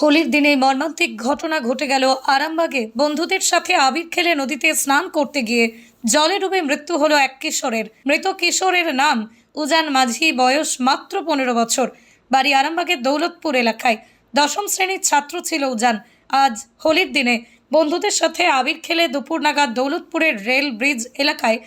হোলির দিনে মর্মান্তিক ঘটনা ঘটে গেল আরামবাগে। বন্ধুদের সাথে আবির খেলে নদীতে স্নান করতে গিয়ে জলে ডুবে মৃত্যু হলো এক কিশোরের। মৃত কিশোরের নাম উজান মাঝি, বয়স মাত্র পনেরো বছর। বাড়ি আরামবাগের দৌলতপুর এলাকায়। দশম শ্রেণির ছাত্র ছিল উজান। আজ হোলির দিনে বন্ধুদের সাথে আবির খেলে দুপুর নাগাদ দৌলতপুরের রেল ব্রিজ এলাকায়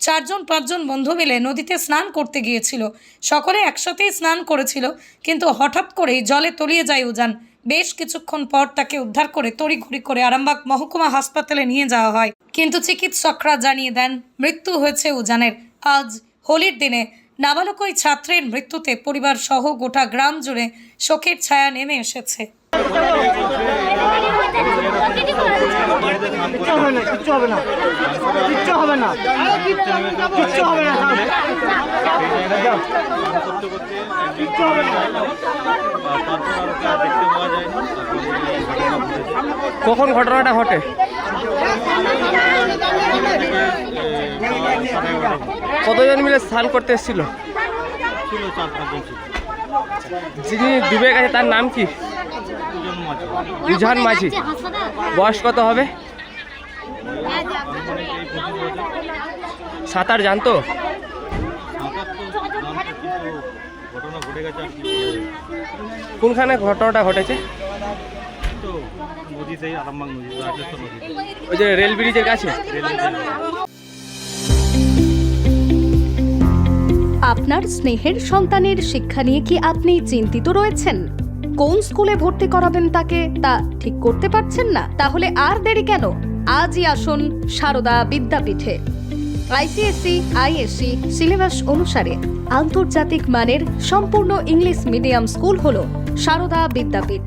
চারজন, পাঁচজন বন্ধু মিলে নদীতে স্নান করতে গিয়েছিল। সকলে একসাথেই স্নান করেছিল, কিন্তু হঠাৎ করেই জলে তলিয়ে যায় উজান। বেশ কিছুক্ষণ পর তাকে উদ্ধার করে তড়িঘড়ি করে আরামবাগ মহকুমা হাসপাতালে নিয়ে যাওয়া হয়। কিন্তু চিকিৎসকরা জানিয়ে দেন, মৃত্যু হয়েছে উজানের। আজ হোলির দিনে নাবালক ওই ছাত্রের মৃত্যুতে পরিবার সহ গোটা গ্রাম জুড়ে শোকের ছায়া নেমে এসেছে। কখন ঘটনাটা ঘটে? কতজন মিলে স্নান করতে এসেছিল? যিনি ডুবে গেছে তার নাম কি? মাছ মাঝি। বয়স কত হবে? সাঁতার জানতো। কোনখানে ঘটনাটা ঘটেছে? তো নদীতেই আরামবাগ নদী রাজেশ্বর নদী। ওই যে রেল ব্রিজের কাছে। আপনার স্নেহের সন্তানের শিক্ষা নিয়ে কি আপনি চিন্তিত রয়েছেন? কোন স্কুলে ভর্তি করাবেন তাকে তা ঠিক করতে পারছেন না? তাহলে আর দেরি কেন? আজই আসুন সারদা বিদ্যাপীঠে। আইসিএসসি আইএসসি সিলেবাস অনুসারে আন্তর্জাতিক মানের সম্পূর্ণ ইংলিশ মিডিয়াম স্কুল হল Sarada Vidyapith.